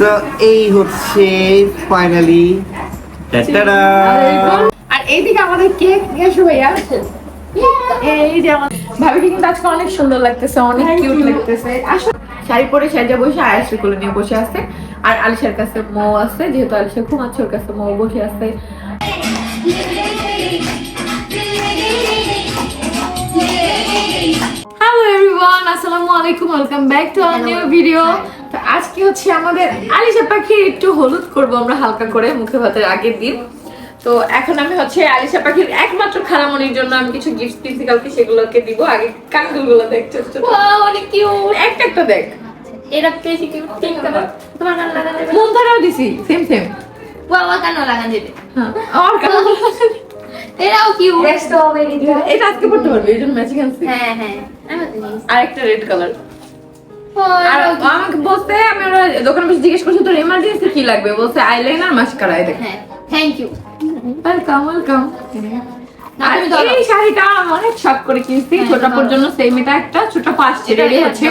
So এই হচ্ছে finally আর এইদিকে আমাদের কেক নিয়ে আসো ভাইয়া। এই যে আমার ভাবিকে কিন্তু আজকে অনেক সুন্দর লাগতেছে অনেক কিউট লাগতেছে। আসো শাড়ি পরে সাজা বসে কোলে নিয়ে বসে আছে। আর আলিশার কাছে মৌ আছে যেহেতু আলিশা ঘুমাচ্ছে ওর কাছে মৌ বসে আছে। হ্যালো এভরিওয়ান আসসালামু আলাইকুম welcome back to our new video তো আজকে হচ্ছে আমাদের আলিশা পাখির একটু হলুদ করব আমরা হালকা করে মুখে ভাতের আগের দিন। তো এখন আমি হচ্ছে আলিশা পাখির একমাত্র খারামনির জন্য আমি কিছু গিফট দিয়েছি কালকে সেগুলোকে দিব। আগে কাঙ্গুলগুলো দেখ ছোট ছোট। অনেক কিউট একটা একটা দেখ। এটা পেয়েছি কিউট পিঙ্ক কালার তোমার কান লাগান মন ধারাও দিছি সেম সেম বাবা কেন লাগান দেবে হ্যাঁ আমার কালার এটাও কিউট এটা আজকে পড়তে পারবে এই জন্য ম্যাচিং আনছি হ্যাঁ হ্যাঁ। আর একটা রেড কালার আর আমাকে বলতে আমি ওরা দোকানে বসে জিজ্ঞেস করছি তোর এমার্জেন্সি কি লাগবে? বলছে আইলাইনার মাস্কারা এই দেখ। থ্যাংক ইউ ওয়েলকাম ওয়েলকাম আর এই শাড়িটা অনেক শখ করে কিনছি হ্যাঁ, ছোটাপুর জন্য সেম এটা একটা এটা রেডি হচ্ছে।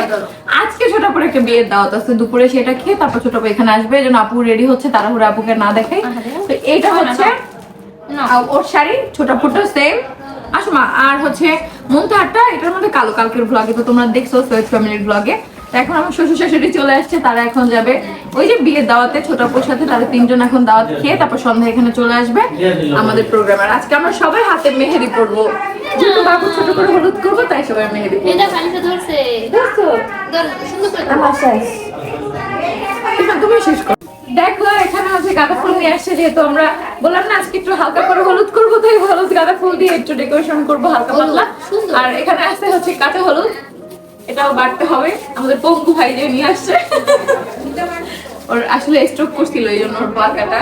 আজকে ছোটাপুর একটা বিয়ের দাওয়াত আছে দুপুরে সেটা খেয়ে তারপর ছোটাপু এখানে আসবে জন্য আপু রেডি হচ্ছে তাড়াহুড়ো আপুকে না দেখে। তো না, হচ্ছে ওর শাড়ি ছোটাপুটো সেম আসো মা আর হচ্ছে মন্তাহারটা এটার মধ্যে কালো কালকের ব্লগে তো তোমরা দেখছ সৈয়দ ফ্যামিলির ব্লগে এখন আমার শ্বশুর শাশুড়ি চলে আসছে তারা এখন যাবে। ওই যে বিয়ের দাওয়াতে ছোট আপুর সাথে তারা তিনজন এখন দাওয়াত খেয়ে তারপর সন্ধ্যা এখানে চলে আসবে আমাদের প্রোগ্রাম আর আজকে আমরা সবাই হাতে মেহেদি পরবো। যেহেতু বাবু ছোট করে হলুদ করব তাই সবাই মেহেদি তুমি শেষ করো। দেখো এখানে হচ্ছে গাঁদা ফুল নিয়ে আসছে যেহেতু আমরা বললাম না আজকে একটু হালকা করে হলুদ করব তাই হলুদ গাঁদা ফুল দিয়ে একটু ডেকোরেশন করব হালকা পাতলা। আর এখানে আসছে হচ্ছে কাঁচা হলুদ। এটাও বাড়তে হবে। আমাদের পঙ্কু ভাই যে নিয়ে আসছে। ওর আসলে স্ট্রোক করছিল এই জন্য ওর পাকাটা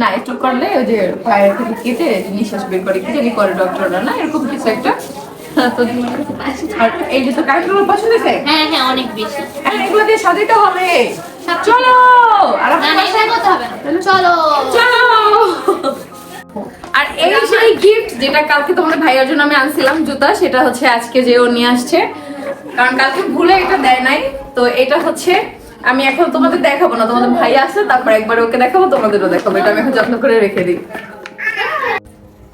না স্ট্রোক করলে ওই যে পায়ের থেকে কেটে নিঃশ্বাস বের করে কি জানি করে ডক্টররা না? এরকম কিছু একটা। এই যে তো কাজগুলো পছন্দ হয়েছে? হ্যাঁ হ্যাঁ অনেক বেশি। এখন এগুলো দিয়ে সাজাইতে হবে। চলো! আর চলো। চলো! এই সেই গিফট যেটা কালকে তোমাদের ভাইয়ার জন্য আমি আনছিলাম জুতা সেটা হচ্ছে আজকে যে ও নিয়ে আসছে। কারণ কালকে ভুলে এটা দেয় নাই। তো এটা হচ্ছে আমি এখন তোমাদের দেখাবো না। তোমাদের ভাই আসছে তারপর একবার ওকে দেখাবো তোমাদেরও দেখাবো। এটা আমি এখন যত্ন করে রেখে দিই।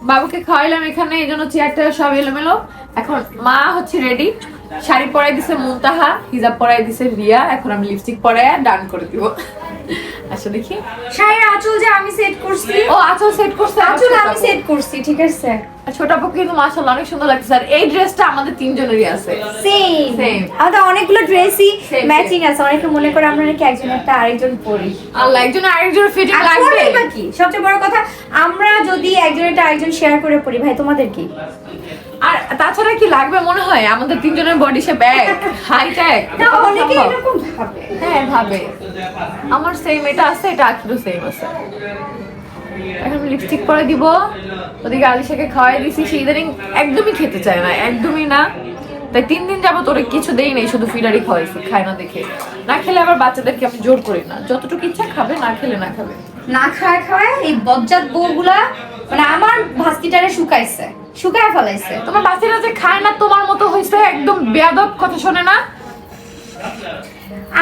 বাবুকে খাওয়াইলাম এখানে, এই জন্য চেয়ারটা সব এলোমেলো। এখন মা হচ্ছে রেডি শাড়ি পরাই দিছে মুনতাহা, হিজাব পরাই দিছে রিয়া। এখন আমি লিপস্টিক পরাই ডান করে দিব। আচ্ছা দেখি শাড়ির আঁচল যে আমি সেট করছি। ও আঁচল সেট করছে আঁচল আমি সেট করছি ঠিক আছে? ছোট আপু কিন্তু মাশাআল্লাহ অনেক সুন্দর লাগছে আর এই ড্রেসটা আমাদের তিনজনেরই আছে। Same Same. আমাদের অনেকগুলো ড্রেসই ম্যাচিং আছে। অনেকে মনে করে আমরা নাকি একজন একটা আরেকজন পরি। আল্লাহ একজন আরেকজন ফিটিং লাগবে। পরবেই বা সবচেয়ে বড় কথা আমরা যদি একজন একটা আরেকজন শেয়ার করে পড়ি ভাই তোমাদের কি? আর তাছাড়া কি লাগবে মনে হয়? আমাদের তিনজনের বডি শেপ এক হাইট এক। না অনেকে এরকম ভাবে। হ্যাঁ ভাবে। আমার সেম এটা আছে এটা আখিরও সেম আছে। এখন লিপস্টিক পরে দিব। ওদিকে আলিশাকে খাওয়াই দিছি। সে ইদানিং একদমই খেতে চায় না একদমই না। তাই তিন দিন যাব ওরা কিছু দেই নেই শুধু ফিডারি খাওয়াইছি খায় না দেখে। না খেলে আবার বাচ্চাদেরকে আমি জোর করি না। যতটুকু ইচ্ছা খাবে না খেলে না খাবে। না খায় খায় এই বজ্জাত বউগুলা মানে আমার ভাস্তিটারে শুকাইছে। শুকায় ফেলাইছে। তোমার বাচ্চারা যে খায় না তোমার মতো হয়েছে একদম বেয়াদব কথা শোনে না।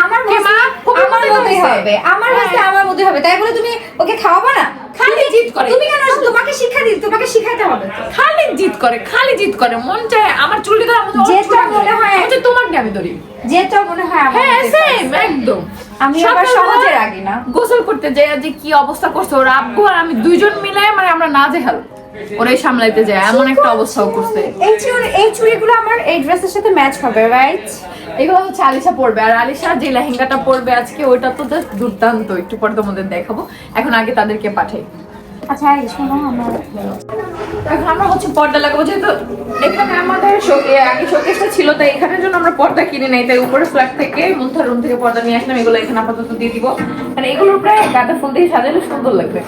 আমার মা? আমার মতোই হবে। আমার হ্যাঁ। আমার মতোই হবে। তাই বলে তুমি ওকে খাওয়াবো না? খালি জিদ করে। তুমি কেন তোমাকে শিক্ষা দিই তোমাকে শিখাইতে হবে খালি জিদ করে খালি জিদ করে। মন চায় আমার চুলটি ধরে যেটা মনে হয়- তোমার আমি ধরি। যেটা মনে হয় হ্যাঁ সেম একদম। আমি আবার সহজে রাগি না। গোসল করতে যাই যে কি অবস্থা করছে ওর আব্বু আর আমি দুইজন মিলে মানে আমরা না যে ওরাই সামলাইতে যায় এমন একটা অবস্থাও করছে। এই চুড়ি এই চুড়িগুলো আমার এই ড্রেসের সাথে ম্যাচ হবে রাইট এগুলো হচ্ছে আলিশা পরবে আর আলিশা যে লেহেঙ্গাটা পরবে আজকে ওইটা তো জাস্ট দুর্দান্ত। একটু পরে তোমাদের দেখাবো এখন আগে তাদেরকে পাঠাই। আচ্ছা শোনো আমার। এখন আমরা হচ্ছে পর্দা লাগাবো যেহেতু এখানে আমাদের আগে শোকেসটা ছিল তাই এখানের জন্য আমরা পর্দা কিনে নেই তাই উপরে ফ্ল্যাট থেকে মুন্থার রুম থেকে পর্দা নিয়ে আসলাম এগুলো এখানে আপাতত দিয়ে দিব। মানে এগুলোর প্রায় গাঁদা ফুল দিয়ে সাজালে সুন্দর লাগবে।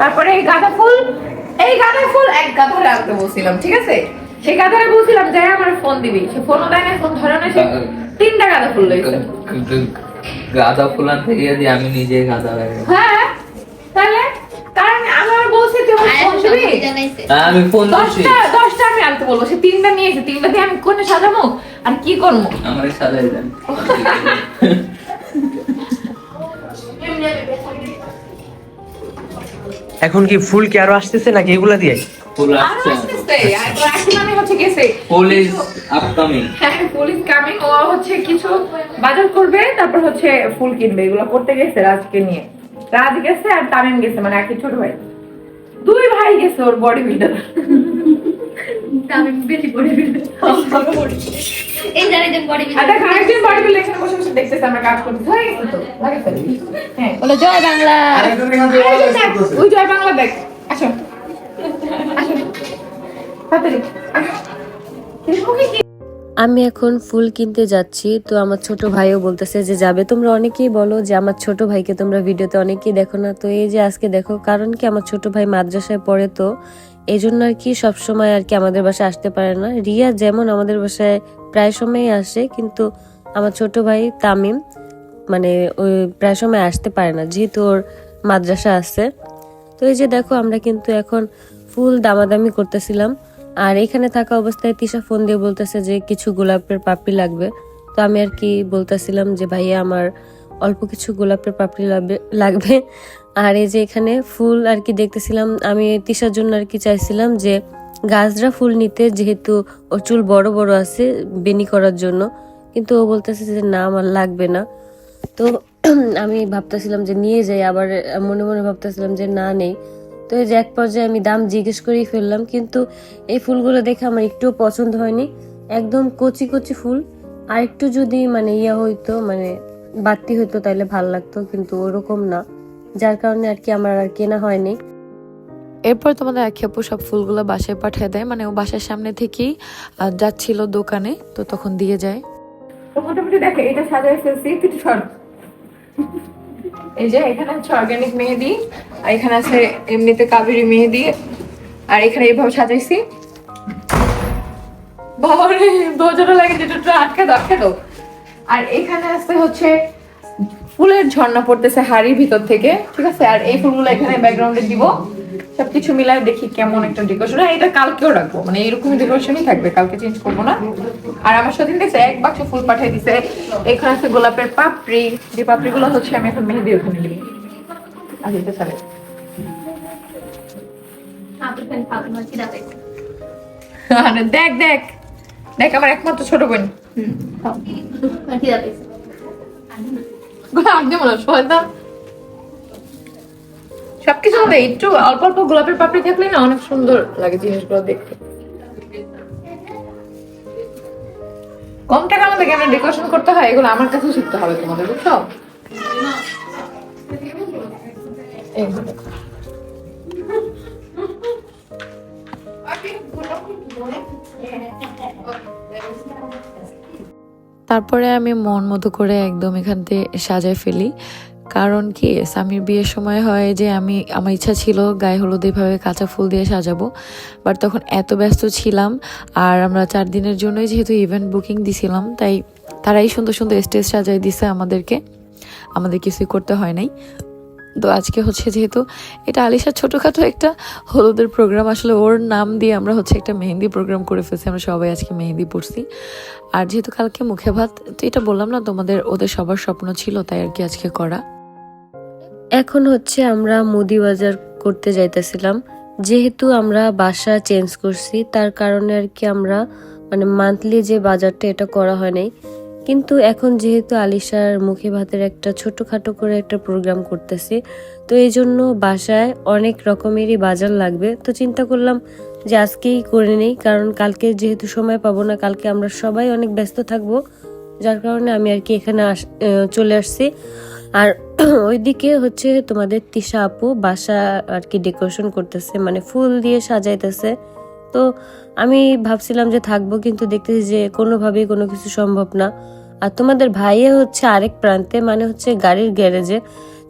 তারপরে এই গাঁদা ফুল এই গাঁদা ফুল এক গাধারে আনতে বলছিলাম ঠিক আছে? সেই গাধারে বলছিলাম যাই আমার ফোন দিবি। সে ফোনও দেয় না ফোন ধরে না সে তিনটা গাঁদা ফুল লইছে গাঁদা ফুল আনতে গিয়ে দিয়ে আমি নিজে গাঁদা হয়ে হ্যাঁ তাহলে? কারণ আমার বলছি তুই ফোন দিবি? হ্যাঁ, আমি ফোন দিচ্ছি দশটা দশটা আমি আনতে বলব। সে তিনটা নিয়ে এসে তিনটা দিয়ে আমি কোনে সাজাবো? আর কি করব? আমার সাজাই দেন। এখন কি ফুল কি আরও আসতেছে নাকি এগুলা দিয়ে? ফুল আর আসছে আসতেছে। আর রাখি মানে হচ্ছে গেছে পুলিশ আপকামিং হ্যাঁ পুলিশ কামিং ও হচ্ছে কিছু বাজার করবে তারপর হচ্ছে ফুল কিনবে। এগুলো করতে গেছে রাজকে নিয়ে। রাজ গেছে আর তামিম গেছে মানে একই ছোট ভাই। দুই ভাই গেছে ওর বডি বিল্ডার আমি এখন ফুল কিনতে যাচ্ছি, তো আমার ছোট ভাইও বলতেছে যে যাবে। তোমরা অনেকেই বলো যে আমার ছোট ভাইকে তোমরা ভিডিওতে অনেকেই দেখো না। তো এই যে আজকে দেখো, কারণ কি আমার ছোট ভাই মাদ্রাসায় পড়ে তো এই জন্য আর কি সবসময় আর কি আমাদের বাসায় আসতে পারে না। রিয়া যেমন আমাদের বাসায় প্রায় সময়ই আসে, কিন্তু আমার ছোট ভাই তামিম মানে ওই প্রায় সময় আসতে পারে না, যেহেতু ওর মাদ্রাসা আছে। তো এই যে দেখো, আমরা কিন্তু এখন ফুল দামাদামি করতেছিলাম। আর এখানে থাকা অবস্থায় তিশা ফোন দিয়ে বলতেছে যে, কিছু গোলাপের পাপড়ি লাগবে। তো আমি আর কি বলতেছিলাম যে, ভাইয়া, আমার অল্প কিছু গোলাপের পাপড়ি লাগবে- লাগবে। আর এই যে এখানে ফুল আর কি দেখতেছিলাম, আমি তিশার জন্য আর কি চাইছিলাম যে গাছরা ফুল নিতে, যেহেতু ওর চুল বড় বড় আছে বেনি করার জন্য। কিন্তু ও বলতেছে যে না, আমার লাগবে না। তো আমি ভাবতেছিলাম যে নিয়ে যাই, আবার মনে মনে ভাবতেছিলাম যে না, নেই। তো এই যে এক পর্যায়ে আমি দাম জিজ্ঞেস করেই ফেললাম, কিন্তু এই ফুলগুলো দেখে আমার একটুও পছন্দ হয়নি। একদম কচি কচি ফুল। আর একটু যদি মানে ইয়া হইতো মানে বাড়তি হইতো, তাহলে ভালো লাগতো, কিন্তু ওরকম না। যার কারণে আর কি আমার আর কেনা হয়নি। এরপর তোমাদের এক আপু সব ফুলগুলো বাসায় পাঠিয়ে দেয়। মানে ও বাসার সামনে থেকেই যাচ্ছিল দোকানে তো তখন দিয়ে যায়। তো মোটামুটি দেখো এটা সাজাই ফেলছি কিছু শর্ট এই যে এখানে হচ্ছে অর্গানিক মেহেদি আর এখানে আছে এমনিতে কাবেরি মেহেদি আর এখানে এইভাবে সাজাইছি। বাবারে দরজাটা লাগে যেটা একটু আটকে দাও আটকে দাও। আর এখানে আছে হচ্ছে ফুলের ঝর্ণা পড়তেছে হাড়ির ভিতর থেকে ঠিক আছে? আর এই ফুলগুলো এখানে ব্যাকগ্রাউন্ডে দিব। সবকিছু মিলাই দেখি কেমন একটা ডেকোরেশন হ্যাঁ এটা কালকেও রাখব। মানে এরকমই ডেকোরেশনই থাকবে কালকে চেঞ্জ করব না। আর আমার সাথে দেখছে এক বাক্স ফুল পাঠিয়ে দিছে। এখানে আছে গোলাপের পাপড়ি। যে পাপড়িগুলো হচ্ছে আমি এখন মেহেদি ওখানে দিব আর এটা আরে দেখ দেখ। দেখ আমার একমাত্র ছোট বোন। গোলাপ দিব না সবকিছু মধ্যে একটু অল্প অল্প গোলাপের পাপড়ি থাকলে না অনেক সুন্দর লাগে জিনিসগুলো দেখতে। কম টাকার মধ্যে কেন ডেকোরেশন করতে হয়? এগুলো আমার কাছে শিখতে হবে তোমাদের, বুঝছ? এই যে দেখো। তারপরে আমি মন মতো করে একদম এখান থেকে সাজায় ফেলি। কারণ কি স্বামীর বিয়ের সময় হয় যে আমি, আমার ইচ্ছা ছিল গায়ে হলুদ এভাবে কাঁচা ফুল দিয়ে সাজাবো। বাট তখন এত ব্যস্ত ছিলাম আর আমরা চার দিনের জন্যই যেহেতু ইভেন্ট বুকিং দিছিলাম, তাই তারাই সুন্দর সুন্দর স্টেজ সাজাই দিছে আমাদেরকে। আমাদের কিছুই করতে হয় নাই। তো আজকে হচ্ছে যেহেতু এটা আলিশার ছোটোখাটো একটা হলুদের প্রোগ্রাম আসলে ওর নাম দিয়ে আমরা হচ্ছে একটা মেহেন্দি প্রোগ্রাম করে ফেলছি, আমরা সবাই আজকে মেহেন্দি পড়ছি আর যেহেতু কালকে মুখে ভাত, তো এটা বললাম না, তোমাদের, ওদের সবার স্বপ্ন ছিল, তাই আর কি আজকে করা। এখন হচ্ছে আমরা মুদি বাজার করতে যাইতেছিলাম। যেহেতু আমরা বাসা চেঞ্জ করছি, তার কারণে আর কি আমরা মানে মান্থলি যে বাজারটা, এটা করা হয় নাই। কিন্তু এখন যেহেতু আলিশার মুখে ভাতের একটা ছোটখাটো করে একটা প্রোগ্রাম করতেছি, তো এই জন্য বাসায় অনেক রকমেরই বাজার লাগবে। তো চিন্তা করলাম যে আজকেই করে নেই, কারণ কালকে যেহেতু সময় পাবো না, কালকে আমরা সবাই অনেক ব্যস্ত থাকব, যার কারণে আমি আর কি এখানে আস- চলে আসছি। আর ওইদিকে হচ্ছে তোমাদের তিশা আপু বাসা আর কি ডেকোরেশন করতেছে মানে ফুল দিয়ে সাজাইতেছে। তো আমি ভাবছিলাম যে থাকব, কিন্তু দেখতেছি যে কোনোভাবেই কোনো কিছু সম্ভব না। আর তোমাদের ভাইয়ে হচ্ছে আরেক প্রান্তে মানে হচ্ছে গাড়ির গ্যারেজে।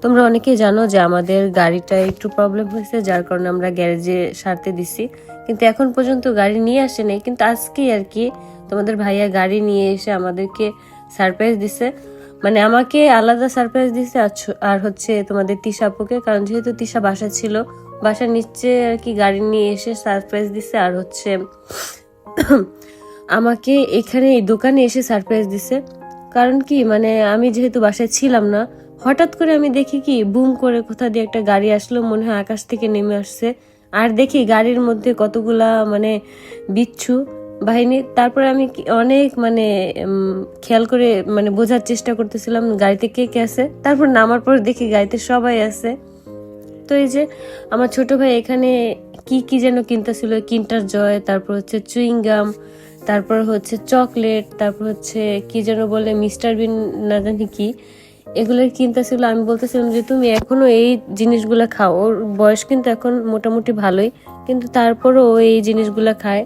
তোমরা অনেকেই জানো যে আমাদের গাড়িটা একটু প্রবলেম হয়েছে, যার কারণে আমরা গ্যারেজে সারতে দিছি। কিন্তু এখন পর্যন্ত গাড়ি নিয়ে আসে নাই। কিন্তু আজকেই আর কি তোমাদের ভাইয়া গাড়ি নিয়ে এসে আমাদেরকে সারপ্রাইজ দিছে। মানে আমাকে আলাদা সারপ্রাইজ দিছে আর হচ্ছে তোমাদের তিশা আপুকে। কারণ যেহেতু তিশা বাসা ছিল, বাসার নিচে আর কি গাড়ি নিয়ে এসে সারপ্রাইজ দিছে। আর হচ্ছে আমাকে এখানে এই দোকানে এসে সারপ্রাইজ দিছে। কারণ কি মানে আমি যেহেতু বাসায় ছিলাম না, হঠাৎ করে আমি দেখি কি, বুম করে কোথা দিয়ে একটা গাড়ি আসলো, মনে হয় আকাশ থেকে নেমে আসছে। আর দেখি গাড়ির মধ্যে কতগুলা মানে বিচ্ছু বাহিনী। তারপরে আমি অনেক মানে খেয়াল করে মানে বোঝার চেষ্টা করতেছিলাম গাড়িতে কে কে আছে। তারপর নামার পর দেখি গাড়িতে সবাই আছে। তো এই যে, আমার ছোট ভাই এখানে কি কি যেন কিনতেছিল, কিন্টার জয়, তারপর হচ্ছে চুইংগাম তারপর হচ্ছে চকলেট, তারপর হচ্ছে কি যেন বলে মিস্টার বিন না জানি কি এগুলো কিনতেছিল আমি বলতেছিলাম যে তুমি এখনও এই জিনিসগুলো খাও। ওর বয়স কিন্তু এখন মোটামুটি ভালোই, কিন্তু তারপরও ও এই জিনিসগুলো খায়।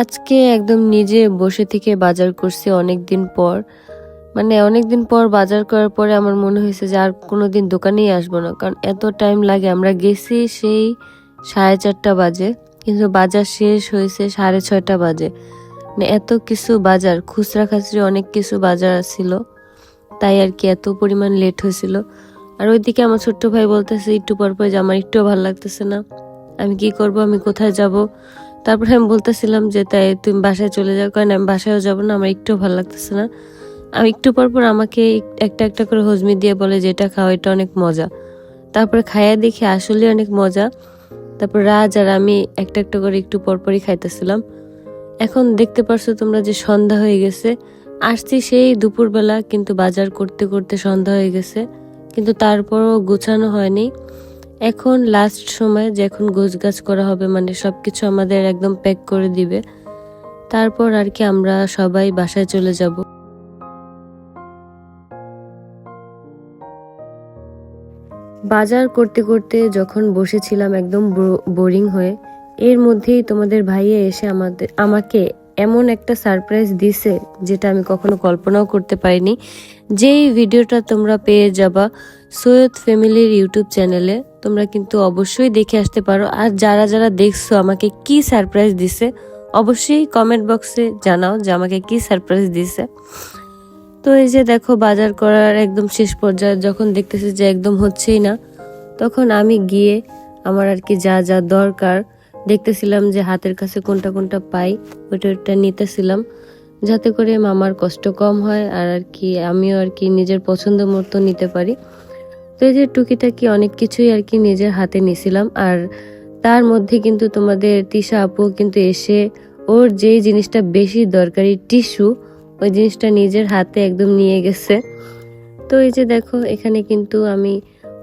আজকে একদম নিজে বসে থেকে বাজার করছি অনেক দিন পর। মানে অনেক দিন পর বাজার করার পরে আমার মনে হয়েছে যে আর কোনোদিন দোকানেই আসব না। কারণ এত টাইম লাগে, আমরা গেছি সেই সাড়ে চারটা বাজে, কিন্তু বাজার শেষ হয়েছে সাড়ে ছয়টা বাজে। মানে এত কিছু বাজার, খুচরা খাচরি অনেক কিছু বাজার ছিল, তাই আর কি এত পরিমাণ লেট হয়েছিল। আর ওইদিকে আমার ছোট্ট ভাই বলতেছে, একটু পর পর যে আমার একটুও ভালো লাগতেছে না। আমি কি করব? আমি কোথায় যাব? তারপরে আমি বলতেছিলাম যে, তাই তুমি বাসায় চলে যাও। কারণ আমি বাসায়ও যাব না, আমার একটুও ভালো লাগতেছে না। একটু পর পর আমাকে একটা একটা করে হজমি দিয়ে বলে যে, এটা খাও, এটা অনেক মজা। তারপরে খাইয়া দেখি আসলে অনেক মজা। তারপর রাজ আর আমি একটা একটা করে একটু পরপরই খাইতেছিলাম। এখন দেখতে পারছ তোমরা যে সন্ধ্যা হয়ে গেছে। আসছি সেই দুপুরবেলা, কিন্তু বাজার করতে করতে সন্ধ্যা হয়ে গেছে। কিন্তু তারপরও গোছানো হয়নি। এখন লাস্ট সময় যে এখন গোছ গাছ করা হবে মানে সব কিছু আমাদের একদম প্যাক করে দিবে। তারপর আর কি আমরা সবাই বাসায় চলে যাব। বাজার করতে করতে যখন বসেছিলাম একদম বোরিং হয়ে, এর মধ্যেই তোমাদের ভাইয়া এসে আমাদের, আমাকে এমন একটা সারপ্রাইজ দিছে যেটা আমি কখনো কল্পনাও করতে পারিনি। যেই ভিডিওটা তোমরা পেয়ে যাবা সৈয়দ ফ্যামিলির ইউটিউব চ্যানেলে, তোমরা কিন্তু অবশ্যই দেখে আসতে পারো। আর যারা যারা দেখছ আমাকে কি সারপ্রাইজ দিছে, অবশ্যই কমেন্ট বক্সে জানাও যে আমাকে কি সারপ্রাইজ দিছে। তো এই যে দেখো বাজার করার একদম শেষ পর্যায়ে যখন দেখতেছি যে একদম হচ্ছেই না, তখন আমি গিয়ে আমার আর কি যা যা দরকার দেখতেছিলাম যে হাতের কাছে কোনটা কোনটা পাই, ওইটা ওইটা নিতেছিলাম। যাতে করে মামার কষ্ট কম হয় আর আর কি আমিও আর কি নিজের পছন্দ মতো নিতে পারি। তো এই যে টুকিটাকি অনেক কিছুই আর কি নিজের হাতে নিছিলাম আর তার মধ্যে কিন্তু তোমাদের তিশা আপু কিন্তু এসে ওর যেই জিনিসটা বেশি দরকারি টিস্যু ওই জিনিসটা নিজের হাতে একদম নিয়ে গেছে। তো এই যে দেখো, এখানে কিন্তু আমি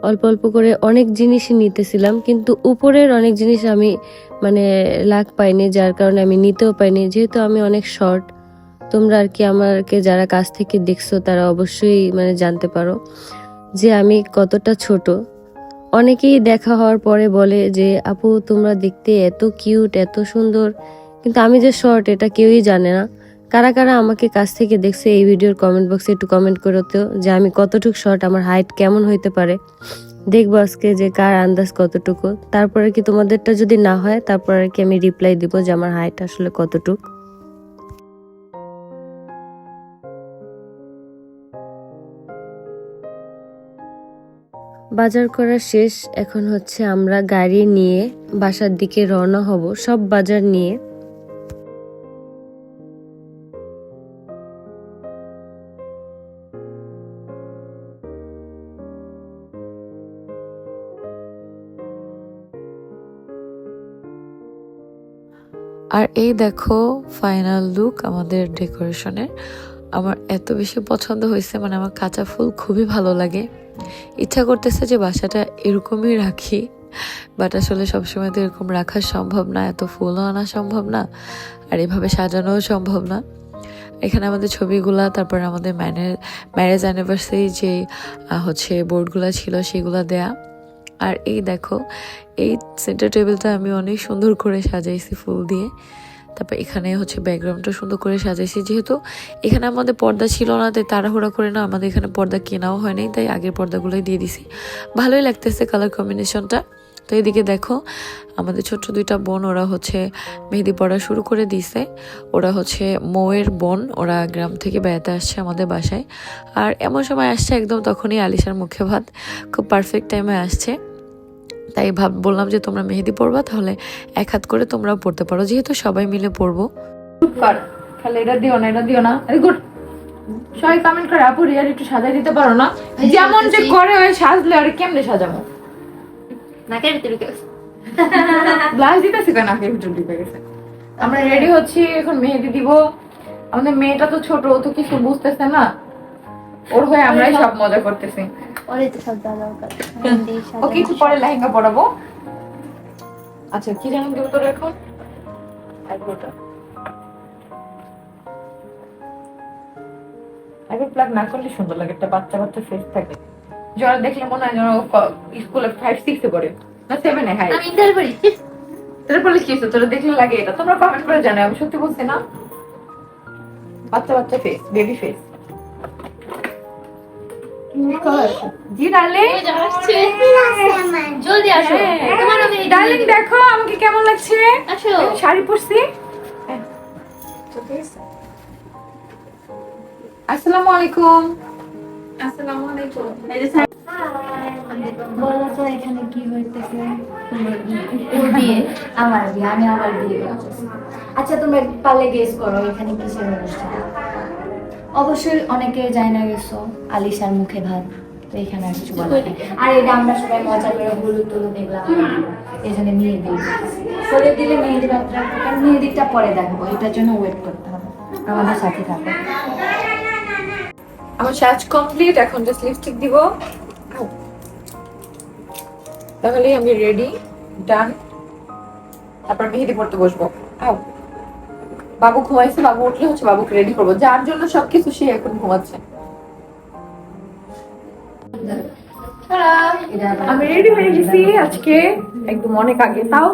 অল্প অল্প করে অনেক জিনিসই নিতেছিলাম, কিন্তু উপরের অনেক জিনিস আমি মানে লাগ পাইনি, যার কারণে আমি নিতেও পাইনি। যেহেতু আমি অনেক শর্ট তোমরা আর কি আমাকে যারা কাছ থেকে দেখছ, তারা অবশ্যই মানে জানতে পারো যে আমি কতটা ছোট। অনেকেই দেখা হওয়ার পরে বলে যে, আপু, তোমরা দেখতে এত কিউট এত সুন্দর। কিন্তু আমি যে শর্ট এটা কেউই জানে না। কারা কারা আমাকে কাছ থেকে দেখছে এই ভিডিওর কমেন্ট বক্সে একটু কমেন্ট করো তো, যে আমি কতটুক শর্ট আমার হাইট কেমন হইতে পারে। দেখব আজকে যে কার আন্দাজ কতটুকু। তারপরে কি তোমাদেরটা যদি না হয়, তারপর আর কি আমি রিপ্লাই দিব যে আমার হাইট আসলে কতটুকু। বাজার করা শেষ, এখন হচ্ছে আমরা গাড়ি নিয়ে বাসার দিকে রওনা হব। সব বাজার নিয়ে আর এই দেখো ফাইনাল লুক আমাদের ডেকোরেশনের আমার এত বেশি পছন্দ হয়েছে মানে আমার কাঁচা ফুল খুবই ভালো লাগে। ইচ্ছা করতেছে যে বাসাটা এরকমই রাখি বাট আসলে সবসময় তো এরকম রাখা সম্ভব না, এত ফুলও আনা সম্ভব না, আর এভাবে সাজানোও সম্ভব না। এখানে আমাদের ছবিগুলা, তারপর আমাদের ম্যানের ম্যারেজ অ্যানিভার্সারি যে হচ্ছে বোর্ডগুলো ছিল, সেগুলো দেয়া। আর এই দেখো, এই সেন্টার টেবিলটা আমি অনেক সুন্দর করে সাজাইছি ফুল দিয়ে। তারপর এখানে হচ্ছে ব্যাকগ্রাউন্ডটা সুন্দর করে সাজাইছি। যেহেতু এখানে আমাদের পর্দা ছিল না, তাই তাড়াহুড়া করে না আমাদের এখানে পর্দা কেনাও হয়নি, তাই আগের পর্দাগুলোই দিয়ে দিছি। ভালোই লাগতেছে কালার কম্বিনেশনটা তো এদিকে দেখো, আমাদের ছোট্ট দুইটা বোন, ওরা হচ্ছে মেহেদি পড়া শুরু করে দিছে ওরা হচ্ছে মৌয়ের বোন, ওরা গ্রাম থেকে বেড়াতে আসছে আমাদের বাসায়। আর এমন সময় আসছে একদম তখনই আলিশার মুখে ভাত। খুব পারফেক্ট টাইমে আসছে। তাই ভাব বললাম যে তোমরা মেহেদি পড়বা তাহলে এক হাত করে তোমরাও পড়তে পারো। যেহেতু সবাই মিলে খালি এটা দিও না এটা দিও না। আরে গুড। সবাই কমেন্ট করে আপু রিয়ার একটু সাজাই দিতে পারো না? যেমন যে করে ওই সাজলে আর কেমনে সাজাবো? নাকের ভিতরে ঢুকে গেছে। গ্লাস দিতেছি কেন? আগে ভিতরে ঢুকে গেছে। আমরা রেডি হচ্ছি এখন মেহেদি দিব। আমাদের মেয়েটা তো ছোট ও তো কিছু বুঝতেছে না। ওর হয়ে আমরাই সব মজা করতেছি। ওকে একটু পরে লেহেঙ্গা পরাবো। আচ্ছা কি জানো দিব তোর এখন? আইব্রো প্লাগ না করলে সুন্দর লাগে একটা বাচ্চা বাচ্চা ফেস থাকে। যারা দেখলে মনে হয় যেন স্কুলে ফাইভ সিক্সে পড়ে। না সেভেনে হাই আমি ইন্টার তোরা বলে কি? তোরা দেখলে লাগে এটা। তোমরা কমেন্ট করে জানাও আমি সত্যি বলছি না। বাচ্চা বাচ্চা ফেস বেবি ফেস জি ডার্লিং এই যে আসছে। জলদি আসো। তোমার আমি ডার্লিং দেখো আমাকে কেমন লাগছে? আসো। শাড়ি পরছি। আসসালামু আলাইকুম। আসসালামু আলাইকুম। বলো তো এখানে কি হইতেছে? বিয়ে। আমার বিয়ে। আমি আমার বিয়ে। আচ্ছা তোমরা পারলে গেস করো এখানে কিসের অনুষ্ঠান? অবশ্যই অনেকে যায় না গেছো, আলিশার মুখে ভাত এখানে আর কিছু নেই। আর এটা আমরা সবাই মজা করে হলুদ টুলু দেখলাম এই জন্য নিয়ে দিই। করে দিলে মেহেদি ভাত রাখব কারণ মেহেদিটা পরে দেখব, এটার জন্য ওয়েট করতে হবে। আমাদের সাথে থাকো। আমার সাজ কমপ্লিট এখন জাস্ট লিপস্টিক দিব। তাহলে আমি রেডি ডান তারপর মেহেদি পড়তে বসবো। আও বাবু ঘুমাইছে বাবু উঠলে হচ্ছে বাবুকে রেডি করব। যার জন্য সবকিছু সে এখন ঘুমাচ্ছে। আমি রেডি হয়ে গেছি আজকে একদম অনেক আগে। তাও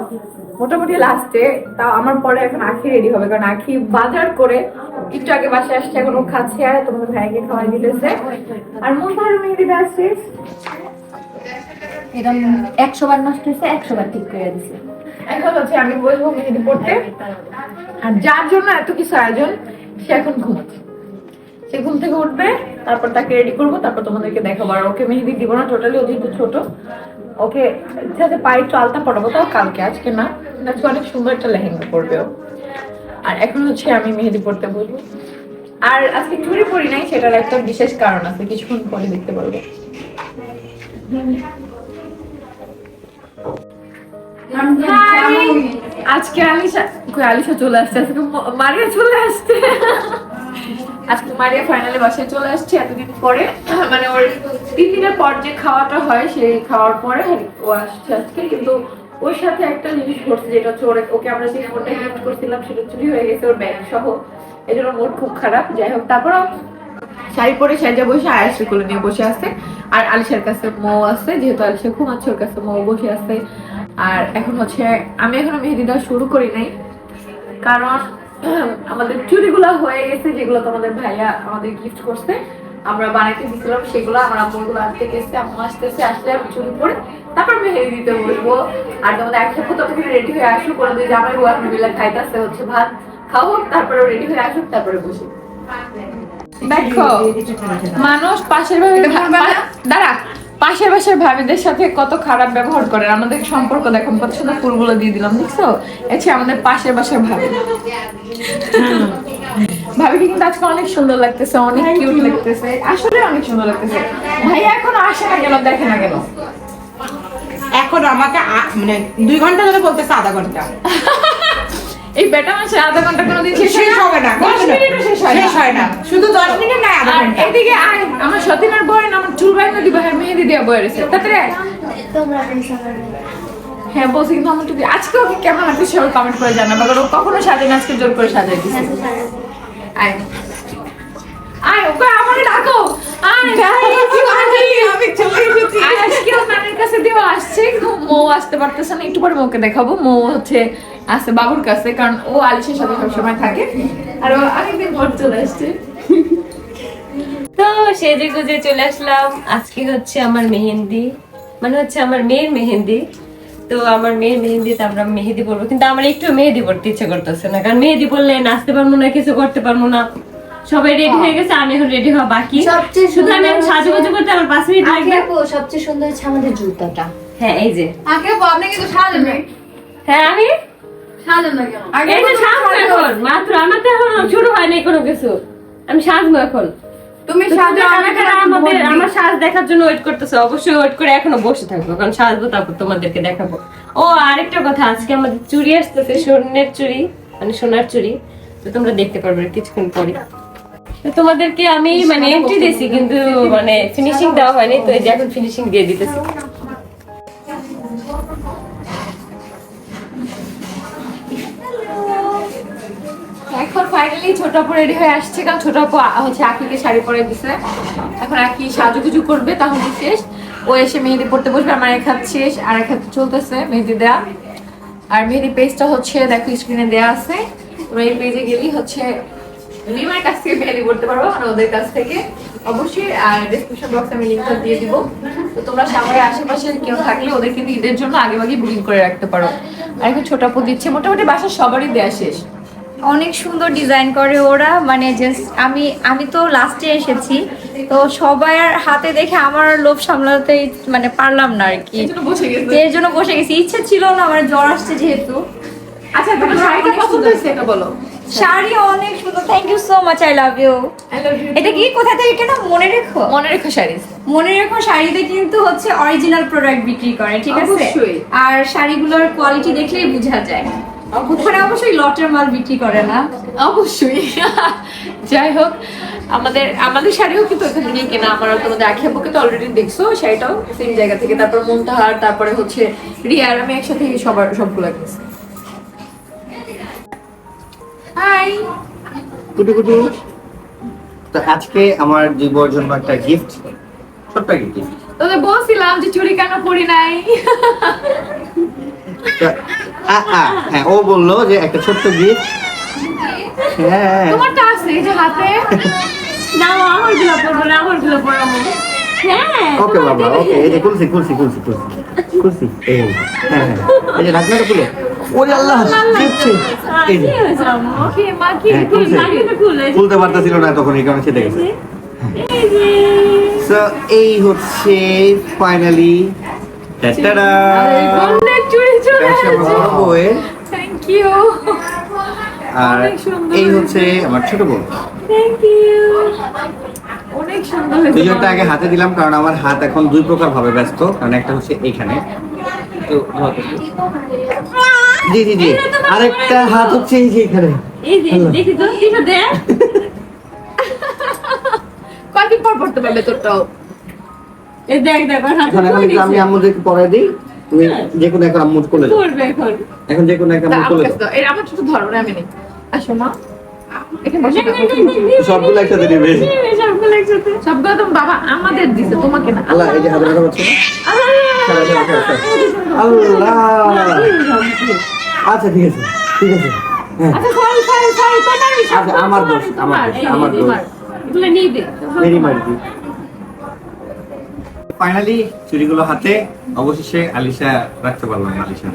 মোটামুটি লাস্টে তাও আমার পরে এখন আখি রেডি হবে কারণ আখি বাজার করে একটু আগে বাসায় আসছে এখন ও খাচ্ছে আর তোমার ভাইকে খাওয়াই দিতেছে। আর মন ভালো মেহেদি আসছে এরকম একশো বার নষ্ট হয়েছে একশো বার ঠিক করে দিছে এখন হচ্ছে আমি বলব মেহেদি পড়তে। আর যার জন্য এত কিছু আয়োজন, সে এখন ঘুমাচ্ছে। সে ঘুম থেকে উঠবে, তারপর তাকে রেডি করব, তারপর তোমাদেরকে দেখাবো। আর ওকে মেহেদি দিব না টোটালি ও যেহেতু ছোট। ওকে ইচ্ছা আছে পায়ে একটু আলতা পড়াবো তাও কালকে, আজকে না। আজকে অনেক সুন্দর একটা লেহেঙ্গা পরবে ও। আর এখন হচ্ছে আমি মেহেদি পড়তে বলব। আর আজকে চুরি পরি নাই, সেটার একটা বিশেষ কারণ আছে, কিছুক্ষণ পরে দেখতে পারব! আজকে আলিশা আলিশা চলে আসছে? আজকে মারিয়া চলে আসছে। আজকে মারিয়া ফাইনালি বাসায় চলে আসছে এতদিন পরে। মানে ওর তিন দিনের পর যে খাওয়াটা হয় সেই খাওয়ার পরে ও আসছে আজকে। কিন্তু ওর সাথে একটা জিনিস ঘটছে যেটা হচ্ছে ওর- ওকে আমরা যে ফোনটা গিফট করছিলাম সেটা চুরি হয়ে গেছে ওর ব্যাগ সহ। এই জন্য মোট খুব খারাপ। যাই হোক তারপরও শাড়ি পরে সাজা বসে আয়াসে কোলে নিয়ে বসে আছে। আর আলিশার কাছে মৌ আছে যেহেতু আলিশা ঘুমাচ্ছে ওর কাছে মৌ বসে আছে। আর এখন হচ্ছে আমি এখনও মেহেদি দেওয়া শুরু করি নাই কারণ আমাদের চুড়িগুলো হয়ে গেছে যেগুলো তোমাদের ভাইয়া আমাদের গিফট করছে আমরা বানাইতে দিছিলাম সেগুলো আমার আম্মুগুলো আনতে গেছে আম্মু আসতেছে আসলে আমি চুরি পরে তারপর মেহেদি দিতে বসবো আর তোমাদের একসাথে ততক্ষণ রেডি হয়ে আসুক কোনো দুই জামাই বউ আপনি মিলে খাইতেছে হচ্ছে ভাত খাব তারপরে রেডি হয়ে আসুক তারপরে বসি দেখো মানুষ পাশের ভাবে দাঁড়া পাশের বাসার ভাবিদের সাথে কত খারাপ ব্যবহার করে। আমাদের সম্পর্ক দেখো কত সুন্দর ফুলগুলো দিয়ে দিলাম দেখছ? এছে আমাদের পাশের বাসার ভাবি। ভাবিকে কিন্তু আজকে অনেক সুন্দর লাগতেছে অনেক কিউট লাগতেছে। আসলে অনেক সুন্দর লাগতেছে। ভাইয়া এখন আসে না কেন দেখে না কেন? এখন আমাকে মানে দুই ঘণ্টা ধরে বলতেছে আধা ঘণ্টা। এই বেটা মাসে আধা ঘণ্টা কোনো দিন শেষ হবে না দশ মিনিটও শেষ হয় শেষ হয় না। শুধু দশ মিনিট না আধা আর ঘণ্টা। এদিকে আয় আমার সতীনার বয়েন আমার চুল বাইনা দিবা হ্যাঁ মেহেদি দেওয়া বয়ের আছে। তোমরা হ্যাঁ বলছি কিন্তু আমার টুকি আজকে ওকে কেমন লাগছে সেও কমেন্ট করে জানাব কারণ কখনো সাজে না আজকে জোর করে সাজাই দিছে। আয়। আয় ওকে আমারে ডাকো। আয় আমি চলে এসেছি আয়, নানির কাছে দিও আসছে কিন্তু মৌ আসতে পারতেছে না। একটু পরে মৌকে দেখাবো। মৌ হচ্ছে আসছে বাবুর কাছে কারণ ও আলিশের সাথে সবসময় থাকে। আর ও অনেকদিন পর চলে আসছে। তো সেজে গুজে চলে আসলাম। আজকে হচ্ছে আমার মেহেন্দি। মানে হচ্ছে আমার মেয়ের মেহেন্দি। তো আমার মেয়ের মেহেন্দিতে আমরা মেহেদি পরবো। কিন্তু আমার একটু মেহেদি পড়তে ইচ্ছে করতেছে না। কারণ মেহেদি পড়লে নাচতে পারব না কিছু করতে পারব না। সবাই রেডি হয়ে। গেছে আমি এখন রেডি হওয়া বাকি। সবচেয়ে শুধু আমি সাজুগুজু করতে আমার পাঁচ মিনিট লাগবে। আপু সবচেয়ে সুন্দর হচ্ছে আমাদের জুতাটা। হ্যাঁ এই যে। আগে আপু, আপনি কিন্তু সাজবেন হ্যাঁ আমি? সাজেন না কেন? আগে সাজবো এখন মাত্র আমার তো এখন শুরু হয়নি কোনো কিছু। আমি সাজবো এখন। তুমি আমাদের আমার সাজ দেখার জন্য ওয়েট করতেছে। অবশ্যই ওয়েট করে এখনও বসে থাকব কারণ সাজবো তারপর তোমাদেরকে দেখাবো। ও আরেকটা কথা আজকে আমাদের চুরি আসতেছে স্বর্ণের চুড়ি মানে সোনার চুড়ি তো তোমরা দেখতে পারবে কিছুক্ষণ পরে। তোমাদেরকে আমি মানে এন্ট্রি দিয়েছি কিন্তু মানে ফিনিশিং দেওয়া হয়নি তো এই যে এখন ফিনিশিং দিয়ে দিতেছি। এখন ফাইনালি ছোট আপু রেডি হয়ে আসছে কারণ ছোট আপু হচ্ছে আকিকে শাড়ি পরে দিছে। এখন আকি সাজুগুজু করবে তাহলে শেষ। ও এসে মেহেদি পড়তে বসবে আমার এক হাত শেষ আর এক হাত চলতেছে মেহেদি দেয়া। আর মেহেদি পেজটা হচ্ছে দেখো স্ক্রিনে দেয়া আছে। তোমরা এই পেজে গেলেই হচ্ছে লিমার কাছ থেকে মেহেদি পড়তে পারব মানে ওদের কাছ থেকে। অবশ্যই আর ডিসক্রিপশন বক্সে আমি লিঙ্কটা দিয়ে দিব। তো তোমরা সামনে আশেপাশে কেউ থাকলে ওদের কিন্তু ঈদের জন্য আগে ভাগে বুকিং করে রাখতে পারো। আর এখন ছোট আপু দিচ্ছে মোটামুটি বাসার সবারই দেয়া শেষ। অনেক সুন্দর ডিজাইন করে ওরা মানে জাস্ট আমি আমি তো লাস্টে এসেছি তো সবার হাতে দেখে আমার লোভ সামলাতে মানে পারলাম না আর কি। এর জন্য বসে গেছি। ইচ্ছে ছিল না আমার জ্বর আসছে যেহেতু। আচ্ছা তোমার শাড়িটা পছন্দ হয়েছে এটা বলো। শাড়ি অনেক সুন্দর। Thank you so much I love you এটা কি? কোথা থেকে? কেন মনে রেখো। মনে রেখো শাড়ি। মনে রেখো শাড়িতে কিন্তু হচ্ছে অরিজিনাল প্রোডাক্ট বিক্রি করে ঠিক আছে? আর শাড়িগুলোর কোয়ালিটি দেখলেই বোঝা যায়। ওখানে অবশ্যই লটের মাল বিক্রি করে না। অবশ্যই। যাই হোক আমাদের আমাদের শাড়িও কিন্তু এখান থেকে কেনা। আমার তোমাদের আখি আপুকে তো অলরেডি দেখছ শাড়িটাও সেম জায়গা থেকে। তারপর মুনতাহার তারপরে হচ্ছে রিয়ার আমি একসাথে সবার সবগুলো কিনছি হাই কুটু কুটু। তো আজকে আমার জীবর জন্য একটা গিফট ছোট্ট একটা গিফট তোদের বলছিলাম যে চুরি কেন পরি নাই। হ্যাঁ ও বলল যে একটা ছোট্ট গিফট হ্যাঁ। তোমারটা আছে এই যে হাতে। না আমারগুলো পরবো না আমারগুলো পরাবো। ওকে বাবা ওকে এই যে খুলছি খুলছি খুলছি খুলছি খুলছি এই হ্যাঁ হ্যাঁ এই যে ঢাকনাটা খুলো। ওরে আল্লাহ চিপছে এই যে। মা কি হ্যাঁ, খুলতে পারতেছিল না তখন এই কারণে ছেড়ে গেছে। সো এই হচ্ছে ফাইনালি টাটা থ্যাংক ইউ আর এই হচ্ছে আমার ছোট বোন। থ্যাংক ইউ সুন্দর আগে হাতে দিলাম কারণ আমার হাত এখন দুই প্রকার ভাবে ব্যস্ত কারণ একটা হচ্ছে এইখানে। তো জি জি জি। আরেকটা হাত হচ্ছে এই যে এখানে এই যে দেখি তো কিছু দে। কয়দিন পর পড়তে পারবে তোরটাও এই দেখ দেখ এখন আমি আম্মুদেরকে পড়াই দিই। তুমি যে কোনো একটা আম্মু কোলে এখন। এখন যে কোনো একটা তা আম্মু কোলে। এর আমার ছোট ধরো আমি নেই। আসো মা। সবগুলো একসাথে দিবে সবগুলো একসাথে। সবগুলো তো বাবা আমাদের দিছে তোমাকে না। আল্লাহ এই যে হাতে। আল্লাহ। আচ্ছা ঠিক আছে ঠিক আছে। হ্যাঁ। আচ্ছা আচ্ছা আমার দোষ আমার আমার দোষ। এগুলো নিয়ে দে। ভেরি মার্জি ফাইনালি চুরিগুলো হাতে অবশেষে আলিশা রাখতে পারলাম আলিশা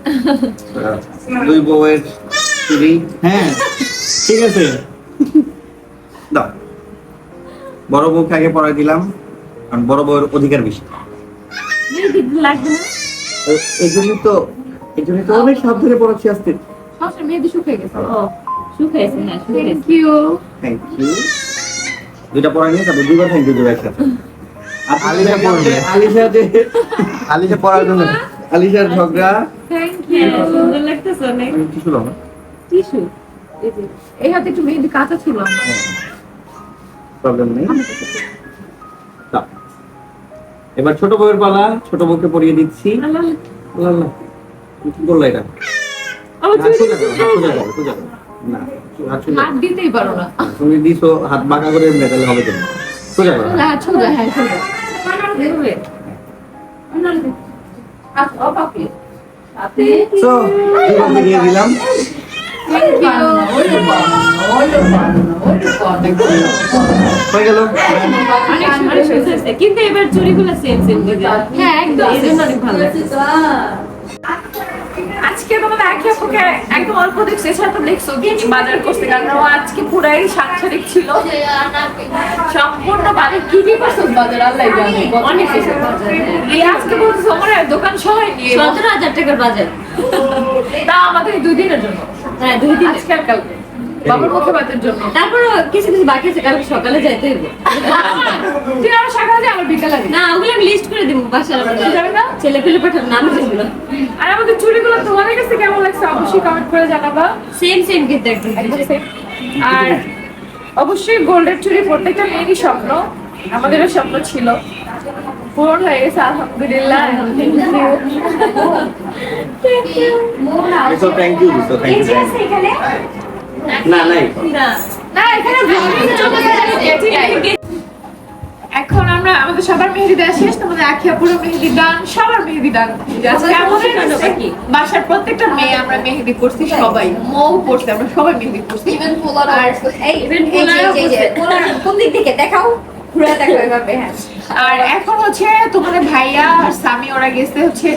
দুই বউয়ের চুরি। হ্যাঁ। ঠিক আছে। দাও। বড় বউকে আগে পড়াই দিলাম কারণ বড় বউয়ের অধিকার বেশি। নিয়ে লাগবে না তো এই জন্যই তো এই জন্যই তো অনেক সাবধানে পড়াচ্ছি আসতে শুকিয়ে গেছে। ও হ্যাঁ থ্যাংক ইউ থ্যাংক ইউ দুইটা পড়াই নিয়ে তারপর দুইবার থ্যাংক ইউ দেবো একসাথে। আর আলিশা পড়বে। আলিশা যে আলিশা পড়ার জন্য। আলিশার ঝগড়া। থ্যাংক ইউ সুন্দর লাগতেছে অনেক। কি ছিল টিস্যু? এই হাতে একটু মেহেদি কাঁচা ছিল প্রবলেম নেই। এবার ছোট বউয়ের পালা ছোট বউকে পরিয়ে দিচ্ছি। কি করলা এটা। তুমি দিছো হাত বাঁকা করে এমনি, হবে কেন সোজা করো। হ্যাঁ সোজা হ্যাঁ সোজা। আচ্ছা দিয়ে দিলাম। হয়ে গেল অনেক অনেক কিন্তু এবার চুরিগুলো সেম সেম হ্যাঁ একদম অনেক ভালো আজকে তোমাদের আপুকে একদম অল্প দেখছ এছাড়া তো দেখছ কি কি বাজার করতে কারণ ও আজকে পুরাই সাংসারিক ছিল সম্পূর্ণ বাজার কি কি করছ বাজার আল্লাহ জানে অনেক এই আজকে বলছো আমার দোকান সবাই নিয়ে সতেরো হাজার টাকার বাজার। তা আমাদের দুই দিনের জন্য। হ্যাঁ দুই দিন আজকে আর কালকে। বাবার মুখে ভাতের জন্য। তারপরে কিছু কিছু বাকি আছে কালকে সকালে যাইতে হইব। তুই আমার সকালে আমার বিকালে না ওগুলো আমি লিস্ট করে দিব বাসার যাবে না? ছেলে পেলে পাঠাবো নাম যেগুলো আর আমাদের চুড়িগুলো তোমাদের কাছে কেমন লাগছে অবশ্যই কমেন্ট করে জানাবা। সেম সেম কিন্তু একদম। একদম আর অবশ্যই গোল্ডের চুড়ি প্রত্যেকটা মেয়েরই স্বপ্ন। আমাদেরও স্বপ্ন ছিল। পূরণ হয়ে গেছে আলহামদুলিল্লাহ থ্যাংক ইউ থ্যাংক ইউ না নাই না এখানে আমরা আমাদের সবার মেহেদি দেওয়া শেষ তোমাদের আখিয়া পুরো মেহেদি দান সবার মেহেদি দান। বাসার প্রত্যেকটা মেয়ে আমরা মেহেদি করছি সবাই। মৌ করছে আমরা সবাই মেহেদি করছি। ইভেন পোলার আর এই। পোলার কোন দিক থেকে? দেখাও। ঘুরে দেখো এভাবে হ্যাঁ। আর এখন হচ্ছে তোমাদের ভাইয়া আর স্বামী ওরা গেছে হচ্ছে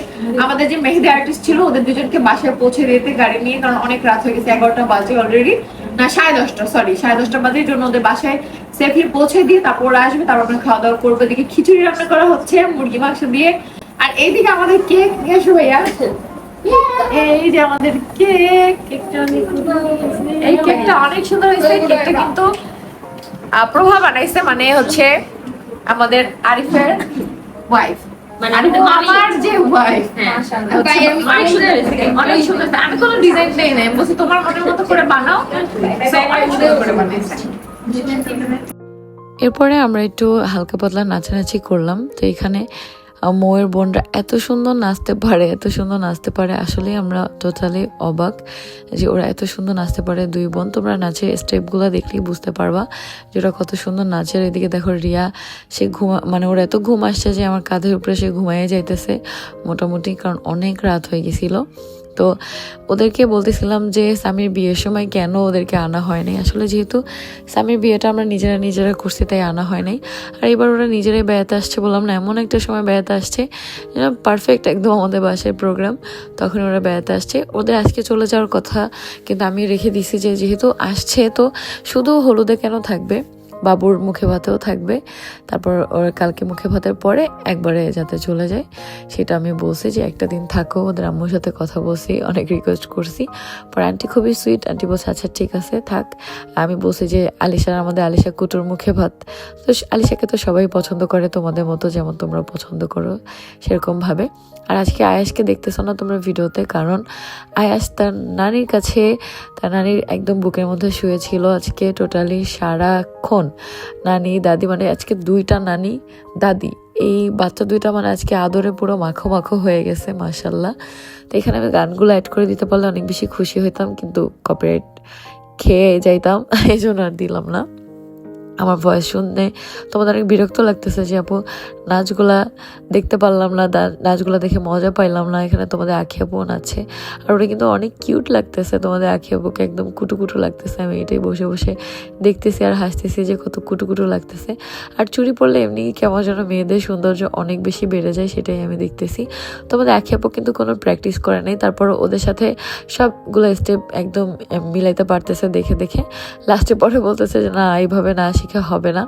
আমাদের যে মেহেদি আর্টিস্ট ছিল ওদের দুজনকে বাসায় পৌঁছে দিতে গাড়ি নিয়ে কারণ অনেক রাত হয়ে গেছে এগারোটা বাজে অলরেডি না সাড়ে দশটা সরি সাড়ে দশটা বাজে জন্য ওদের বাসায় সেফলি পৌঁছে দিয়ে তারপর ওরা আসবে তারপর আমরা খাওয়া দাওয়া করব। এদিকে খিচুড়ি রান্না করা হচ্ছে মুরগি মাংস দিয়ে। আর এইদিকে আমাদের কেক নিয়ে আসো ভাইয়া। এই যে আমাদের কেক কেকটা অনেক সুন্দর। হয়েছে কেকটা কিন্তু আহ, প্রভা বানাইছে মানে হচ্ছে আমাদের আরিফের ওয়াইফ মানে ওয়াইফ হ্যাঁ। অনেক সুন্দর হয়েছে cake, অনেক সুন্দর হয়েছে। আমি কোনো ডিজাইন দেই নাই বলছি তোমার মনের মতো করে বানাও। So, অনেক সুন্দর করে বানাইছে এরপরে আমরা একটু হালকা পাতলা নাচানাচি করলাম। তো এখানে মৌয়ের বোনরা এত সুন্দর নাচতে পারে, এত সুন্দর নাচতে পারে। আসলে আমরা টোটালি অবাক যে ওরা এত সুন্দর নাচতে পারে। দুই বোন, তোমরা নাচের স্টেপগুলো দেখলেই বুঝতে পারবা যে ওরা কত সুন্দর নাচের এদিকে দেখো রিয়া, সে ঘুমা মানে ওরা এত ঘুম আসছে যে আমার কাঁধের উপরে সে ঘুমাইয়ে যাইতেছে। মোটামুটি, কারণ অনেক রাত হয়ে গেছিল। তো ওদেরকে বলতেছিলাম যে স্বামীর বিয়ের সময় কেন ওদেরকে আনা হয়নি আসলে যেহেতু স্বামীর বিয়েটা আমরা নিজেরা নিজেরা করছি, তাই আনা হয় নাই। আর এবার ওরা নিজেরাই বেড়াতে আসছে বললাম না এমন একটা সময় বেড়াতে আসছে পারফেক্ট একদম আমাদের বাসায় প্রোগ্রাম তখন ওরা বেড়াতে আসছে। ওদের আজকে চলে যাওয়ার কথা কিন্তু আমি রেখে দিছি যে, যেহেতু আসছে, তো শুধু হলুদে কেন থাকবে? বাবুর মুখে ভাতেও থাকবে। তারপর ওর কালকে মুখে ভাতের পরে একবারে যাতে চলে যায়। সেটা আমি বলছি যে একটা দিন থাকো, ওদের আম্মুর সাথে কথা বলছি, অনেক রিকোয়েস্ট করছি। পর আন্টি খুবই সুইট আন্টি বলছে আচ্ছা ঠিক আছে, থাক। আমি বলছি যে, আলিশার, আমাদের আলিশা কুটুর মুখে ভাত। তো আলিশাকে তো সবাই পছন্দ করে তোমাদের মতো, যেমন তোমরা পছন্দ করো, সেরকমভাবে। আর আজকে আয়াসকে দেখতেছো না তোমরা ভিডিওতে, কারণ আয়াস তার নানির কাছে, তার নানির একদম বুকের মধ্যে শুয়েছিল আজকে টোটালি সারাক্ষণ। নানি, দাদি মানে আজকে দুইটা নানি, দাদি, এই বাচ্চা দুইটা মানে আজকে আদরে পুরো মাখো মাখো হয়ে গেছে মাসাল্লাহ তো এখানে আমি গানগুলো অ্যাড করে দিতে পারলে অনেক বেশি খুশি হইতাম, কিন্তু কপিরাইট খেয়ে যাইতাম, এই জন্য আর দিলাম না। আমার ভয়েস শুনতে তোমাদের অনেক বিরক্ত লাগতেছে যে আপু, নাচগুলা দেখতে পারলাম না নাচগুলা দেখে মজা পাইলাম না, এখানে তোমাদের আখি আপু নাচছে আর ওটা কিন্তু অনেক কিউট লাগতেছে, তোমাদের আখি আপুকে একদম কুটু কুটু লাগতেছে। আমি এটাই বসে বসে দেখতেছি আর হাসতেছি যে কত কুটু কুটু লাগতেছে। আর চুরি পড়লে এমনি কেমন যেন মেয়েদের সৌন্দর্য অনেক বেশি বেড়ে যায় সেটাই আমি দেখতেছি। তোমাদের আখি আপু কিন্তু কোনো প্র্যাকটিস করে নাই, তারপর ওদের সাথে সবগুলো স্টেপ একদম মিলাইতে পারতেছে দেখে দেখে। লাস্টে পরে বলতেছে যে, না, এইভাবে না শিখে হবে না।